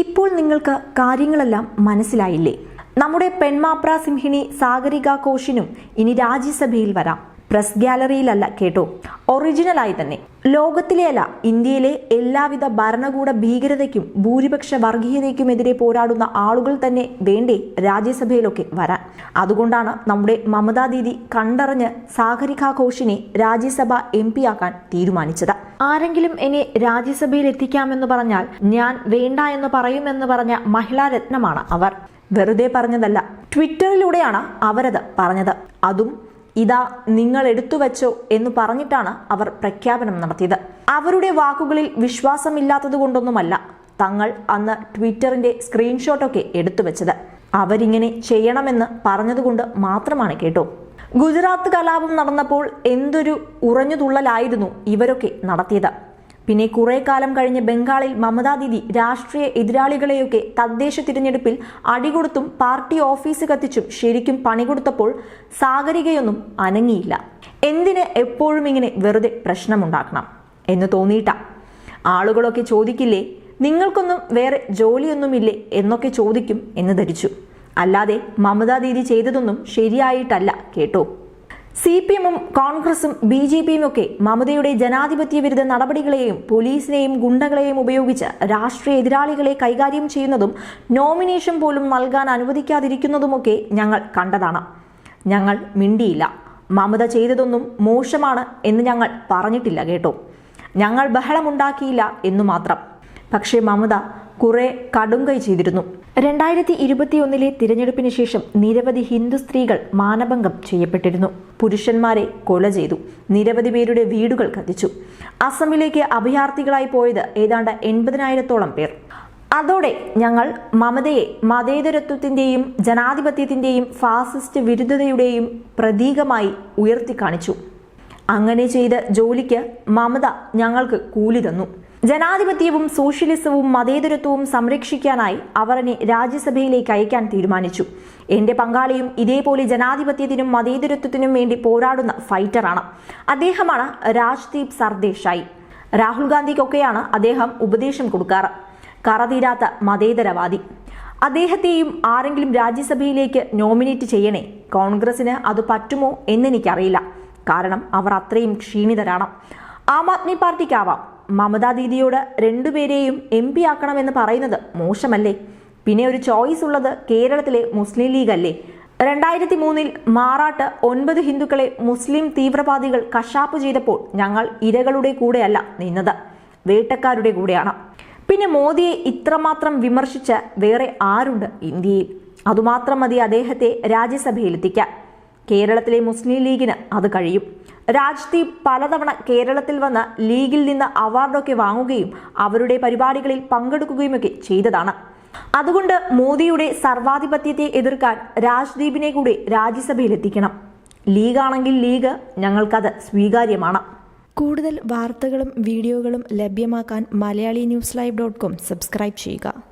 ഇപ്പോൾ നിങ്ങൾക്ക് കാര്യങ്ങളെല്ലാം മനസ്സിലായില്ലേ? നമ്മുടെ പെൺമാപ്ര സിംഹിണി സാഗരിക ഘോഷിനും ഇനി രാജ്യസഭയിൽ വരാം. പ്രസ് ഗാലറിയിലല്ല കേട്ടോ. ഒറിജിനലായി തന്നെ. ലോകത്തിലെയല്ല ഇന്ത്യയിലെ എല്ലാവിധ ഭരണകൂട ഭീകരതയ്ക്കും ഭൂരിപക്ഷ വർഗീയതയ്ക്കുമെതിരെ പോരാടുന്ന ആളുകൾ തന്നെ വേണ്ടേ രാജ്യസഭയിലൊക്കെ വരാൻ. അതുകൊണ്ടാണ് നമ്മുടെ മമതാ ദീദി കണ്ടറിഞ്ഞ് സാഗരിക ഘോഷിനെ രാജ്യസഭ എം ആക്കാൻ തീരുമാനിച്ചത്. ആരെങ്കിലും എന്നെ രാജ്യസഭയിൽ എത്തിക്കാമെന്ന് പറഞ്ഞാൽ ഞാൻ വേണ്ട എന്ന് പറയുമെന്ന് പറഞ്ഞ മഹിളാ രത്നമാണ് അവർ. വെറുതെ പറഞ്ഞതല്ല ട്വിറ്ററിലൂടെയാണ് അവരത് പറഞ്ഞത്. അതും ഇതാ നിങ്ങൾ എടുത്തു വച്ചോ എന്ന് പറഞ്ഞിട്ടാണ് അവർ പ്രഖ്യാപനം നടത്തിയത്. അവരുടെ വാക്കുകളിൽ വിശ്വാസമില്ലാത്തതുകൊണ്ടൊന്നുമല്ല തങ്ങൾ അന്ന് ട്വിറ്ററിന്റെ സ്ക്രീൻഷോട്ടൊക്കെ എടുത്തു വെച്ചത്. അവരിങ്ങനെ ചെയ്യണമെന്ന് പറഞ്ഞതുകൊണ്ട് മാത്രമാണ് കേട്ടോ. ഗുജറാത്ത് കലാപം നടന്നപ്പോൾ എന്തൊരു ഉറഞ്ഞുതുള്ളലായിരുന്നു ഇവരൊക്കെ നടത്തിയത്. പിന്നെ കുറെ കാലം കഴിഞ്ഞ് ബംഗാളിൽ മമതാ ദീദി രാഷ്ട്രീയ എതിരാളികളെയൊക്കെ തദ്ദേശ തിരഞ്ഞെടുപ്പിൽ അടികൊടുത്തും പാർട്ടി ഓഫീസ് കത്തിച്ചും ശരിക്കും പണി കൊടുത്തപ്പോൾ സാഗരികയൊന്നും അനങ്ങിയില്ല. എന്തിന് എപ്പോഴും ഇങ്ങനെ വെറുതെ പ്രശ്നമുണ്ടാക്കണം എന്ന് തോന്നിയിട്ട. ആളുകളൊക്കെ ചോദിക്കില്ലേ നിങ്ങൾക്കൊന്നും വേറെ ജോലിയൊന്നുമില്ലേ? എന്നൊക്കെ ചോദിക്കും എന്ന് ധരിച്ചു. അല്ലാതെ മമതാ ദീദി ചെയ്തതൊന്നും ശരിയായിട്ടല്ല കേട്ടോ. സി പി എമ്മും കോൺഗ്രസും ബി ജെ പിയും ഒക്കെ മമതയുടെ ജനാധിപത്യ വിരുദ്ധ നടപടികളെയും പോലീസിനെയും ഗുണ്ടകളെയും ഉപയോഗിച്ച് രാഷ്ട്രീയ എതിരാളികളെ കൈകാര്യം ചെയ്യുന്നതും നോമിനേഷൻ പോലും നൽകാൻ അനുവദിക്കാതിരിക്കുന്നതുമൊക്കെ ഞങ്ങൾ കണ്ടതാണ്. ഞങ്ങൾ മിണ്ടിയില്ല. മമത ചെയ്തതൊന്നും മോശമാണ് എന്ന് ഞങ്ങൾ പറഞ്ഞിട്ടില്ല കേട്ടോ. ഞങ്ങൾ ബഹളമുണ്ടാക്കിയില്ല എന്നു മാത്രം പക്ഷേ മമത കുറെ കടുംകൈ ചെയ്തിരുന്നു. രണ്ടായിരത്തി ഇരുപത്തിയൊന്നിലെ തിരഞ്ഞെടുപ്പിന് ശേഷം നിരവധി ഹിന്ദു സ്ത്രീകൾ മാനഭംഗം ചെയ്യപ്പെട്ടിരുന്നു. പുരുഷന്മാരെ കൊല ചെയ്തു. നിരവധി പേരുടെ വീടുകൾ കത്തിച്ചു. അസമിലേക്ക് അഭയാർത്ഥികളായി പോയത് ഏതാണ്ട് എൺപതിനായിരത്തോളം പേർ. അതോടെ ഞങ്ങൾ മമതയെ മതേതരത്വത്തിന്റെയും ജനാധിപത്യത്തിന്റെയും ഫാസിസ്റ്റ് വിരുദ്ധതയുടെയും പ്രതീകമായി ഉയർത്തി കാണിച്ചു. അങ്ങനെ ചെയ്ത ജോലിക്ക് മമത ഞങ്ങൾക്ക് കൂലി തന്നു. ജനാധിപത്യവും സോഷ്യലിസവും മതേതരത്വവും സംരക്ഷിക്കാനായി അവർ എന്നെ രാജ്യസഭയിലേക്ക് അയക്കാൻ തീരുമാനിച്ചു. എന്റെ പങ്കാളിയും ഇതേപോലെ ജനാധിപത്യത്തിനും മതേതരത്വത്തിനും വേണ്ടി പോരാടുന്ന ഫൈറ്ററാണ് അദ്ദേഹമാണ് രാജ്ദീപ് സർദേശായി. രാഹുൽ ഗാന്ധിക്കൊക്കെയാണ് അദ്ദേഹം ഉപദേശം കൊടുക്കാറ്. കറതീരാത്ത മതേതരവാദി. അദ്ദേഹത്തെയും ആരെങ്കിലും രാജ്യസഭയിലേക്ക് നോമിനേറ്റ് ചെയ്യണേ കോൺഗ്രസിന് അത് പറ്റുമോ എന്നെനിക്കറിയില്ല. കാരണം അവർ അത്രയും ക്ഷീണിതരാണ്. ആം ആദ്മി പാർട്ടിക്കാവാം. മമതാ ദീദിയോട് രണ്ടുപേരെയും എം പി ആക്കണമെന്ന് പറയുന്നത് മോശമല്ലേ? പിന്നെ ഒരു ചോയ്സ് ഉള്ളത് കേരളത്തിലെ മുസ്ലിം ലീഗ് അല്ലേ രണ്ടായിരത്തി മൂന്നിൽ മാറാട്ട് ഒൻപത് ഹിന്ദുക്കളെ മുസ്ലിം തീവ്രവാദികൾ കശാപ്പ് ചെയ്തപ്പോൾ ഞങ്ങൾ ഇരകളുടെ കൂടെയല്ല നിന്നത്. വേട്ടക്കാരുടെ കൂടെയാണ്. പിന്നെ മോദിയെ ഇത്രമാത്രം വിമർശിച്ച് വേറെ ആരുണ്ട് ഇന്ത്യയിൽ? അതുമാത്രം മതി അദ്ദേഹത്തെ രാജ്യസഭയിലെത്തിക്കാൻ. കേരളത്തിലെ മുസ്ലിം ലീഗിന് അത് കഴിയും. രാജ്ദീപ് പലതവണ കേരളത്തിൽ വന്ന് ലീഗിൽ നിന്ന് അവാർഡൊക്കെ വാങ്ങുകയും അവരുടെ പരിപാടികളിൽ പങ്കെടുക്കുകയുമൊക്കെ ചെയ്തതാണ്. അതുകൊണ്ട് മോദിയുടെ സർവാധിപത്യത്തെ എതിർക്കാൻ രാജ്ദീപിനെ കൂടി രാജ്യസഭയിലെത്തിക്കണം. ലീഗാണെങ്കിൽ ലീഗ് ഞങ്ങൾക്കത് സ്വീകാര്യമാണ്. കൂടുതൽ വാർത്തകളും വീഡിയോകളും ലഭ്യമാക്കാൻ Malayali news live dot com subscribe ചെയ്യുക.